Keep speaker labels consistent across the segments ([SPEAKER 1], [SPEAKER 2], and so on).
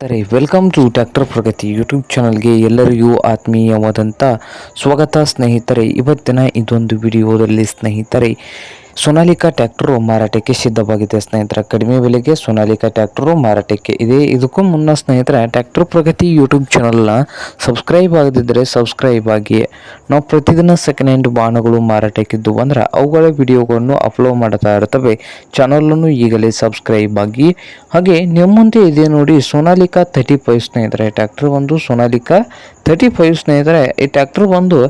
[SPEAKER 1] ಸರಿ welcome to doctor Pragati YouTube ಚಾನಲ್ಗೆ ಎಲ್ಲರಿಗೂ ಆತ್ಮೀಯವಾದಂಥ ಸ್ವಾಗತ ಸ್ನೇಹಿತರೆ. ಇವತ್ತಿನ ಇದೊಂದು ವಿಡಿಯೋದಲ್ಲಿ ಸ್ನೇಹಿತರೆ ಸೊನಾಲಿಕಾ ಟ್ರ್ಯಾಕ್ಟರು ಮಾರಾಟಕ್ಕೆ ಸಿದ್ಧವಾಗಿದೆ. ಸ್ನೇಹಿತರ, ಕಡಿಮೆ ಬೆಲೆಗೆ ಸೋನಾಲಿಕಾ ಟ್ರ್ಯಾಕ್ಟರು ಮಾರಾಟಕ್ಕೆ ಇದೆ. ಇದಕ್ಕೂ ಮುನ್ನ ಸ್ನೇಹಿತರ, ಟ್ರ್ಯಾಕ್ಟರ್ ಪ್ರಗತಿ ಯೂಟ್ಯೂಬ್ ಚಾನಲ್ನ ಸಬ್ಸ್ಕ್ರೈಬ್ ಆಗದಿದ್ದರೆ ಸಬ್ಸ್ಕ್ರೈಬ್ ಆಗಿ. ನಾವು ಪ್ರತಿದಿನ ಸೆಕೆಂಡ್ ಹ್ಯಾಂಡ್ ಬಾಣಗಳು ಮಾರಾಟಕ್ಕಿದ್ದು ಅಂದ್ರೆ ಅವುಗಳ ವಿಡಿಯೋಗಳನ್ನು ಅಪ್ಲೋಡ್ ಮಾಡ್ತಾ ಇರ್ತವೆ. ಚಾನಲನ್ನು ಈಗಲೇ ಸಬ್ಸ್ಕ್ರೈಬ್ ಆಗಿ. ಹಾಗೆ ನಿಮ್ಮ ಇದೆ ನೋಡಿ ಸೋನಾಲಿಕಾ ತರ್ಟಿ ಫೈವ್ ಸ್ನೇಹಿತರೆ, ಟ್ರ್ಯಾಕ್ಟರ್ ಒಂದು ಸೋನಾಲಿಕಾ ತರ್ಟಿ ಫೈವ್ ಸ್ನೇಹಿತರೆ. ಈ ಟ್ರ್ಯಾಕ್ಟರ್ ಬಂದು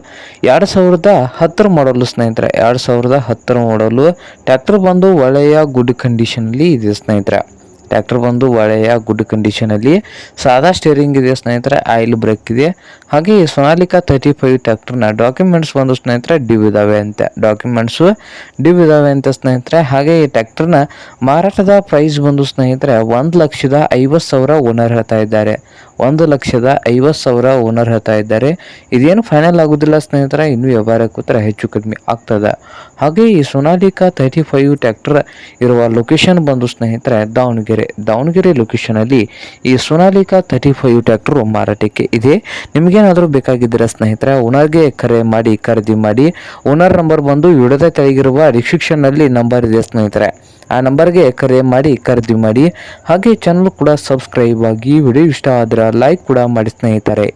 [SPEAKER 1] ಎರಡು ಸಾವಿರದ ಹತ್ತರ ಮಾಡಲು ಸ್ನೇಹಿತರೆ. ಎರಡು ಸಾವಿರದ ಹತ್ತರ ಮಾಡಲು ಟ್ರ್ಯಾಕ್ಟರ್ ಬಂದು ಒಳ್ಳೆಯ ಗುಡ್ ಕಂಡೀಷನ್ ಅಲ್ಲಿ ಇದೆ ಸ್ನೇಹಿತರೆ. ಟ್ರ್ಯಾಕ್ಟರ್ ಬಂದು ಒಳ್ಳೆಯ ಗುಡ್ ಕಂಡೀಷನಲ್ಲಿ ಸಾದಾ ಸ್ಟೇರಿಂಗ್ ಇದೆ ಸ್ನೇಹಿತರೆ ಆಯಿಲ್ ಬ್ರೇಕ್ ಇದೆ. ಹಾಗೆ ಈ ಸೊನಾಲಿಕಾ ತರ್ಟಿ ಫೈವ್ ಟ್ರ್ಯಾಕ್ಟರ್ನ ಡಾಕ್ಯುಮೆಂಟ್ಸ್ ಬಂದು ಸ್ನೇಹಿತರೆ ಡಿವ್ ಇದಾವೆ ಅಂತೆ. ಡಾಕ್ಯುಮೆಂಟ್ಸು ಡಿವ್ ಇದಾವೆ ಅಂತ ಸ್ನೇಹಿತರೆ. ಹಾಗೆ ಈ ಟ್ರ್ಯಾಕ್ಟರ್ನ ಮಾರಾಟದ ಪ್ರೈಸ್ ಬಂದು ಸ್ನೇಹಿತರೆ, ಒಂದು ಲಕ್ಷದ ಐವತ್ತು ಸಾವಿರ ಓನರ್ ಹೇಳ್ತಾ ಇದ್ದಾರೆ. ಒಂದು ಲಕ್ಷದ ಐವತ್ತು ಸಾವಿರ ಓನರ್ ಹೇಳ್ತಾ ಇದ್ದಾರೆ. ಇದೇನು ಫೈನಲ್ ಆಗೋದಿಲ್ಲ ಸ್ನೇಹಿತರೆ, ಇನ್ನೂ ವ್ಯವಹಾರ ಕೂತ್ರೆ ಹೆಚ್ಚು ಕಡಿಮೆ ಆಗ್ತದೆ. ಹಾಗೆ ಈ ಸೊನಾಲಿಕಾ ತರ್ಟಿ ಫೈವ್ ಟ್ರ್ಯಾಕ್ಟರ್ ಇರುವ ಲೊಕೇಶನ್ ಬಂದು ಸ್ನೇಹಿತರೆ ದಾವಣಗೆರೆ ದಾವಣಗೆರೆ ಲೊಕೇಶನಲ್ಲಿ ಈ ಸೋನಾಲಿಕಾ ತರ್ಟಿ ಫೈವ್ ಟ್ಯಾಕ್ಟರ್ ಮಾರಾಟಕ್ಕೆ ಇದೆ. ನಿಮಗೇನಾದರೂ ಬೇಕಾಗಿದ್ದರೆ ಸ್ನೇಹಿತರೆ ಓನರ್ಗೆ ಕರೆ ಮಾಡಿ, ಖರೀದಿ ಮಾಡಿ ಓನರ್ ನಂಬರ್ ಬಂದು ವಿಡದ ಕೆಳಗಿರುವ ರಿಸ್ಕ್ರಿಪ್ಷನ್ನಲ್ಲಿ ನಂಬರ್ ಇದೆ ಸ್ನೇಹಿತರೆ. ಆ ನಂಬರ್ಗೆ ಕರೆ ಮಾಡಿ, ಖರೀದಿ ಮಾಡಿ, ಹಾಗೆ ಚಾನಲ್ ಕೂಡ ಸಬ್ಸ್ಕ್ರೈಬ್ ಆಗಿ, ವಿಡಿಯೋ ಇಷ್ಟ ಆದರೆ ಲೈಕ್ ಕೂಡ ಮಾಡಿ ಸ್ನೇಹಿತರೆ.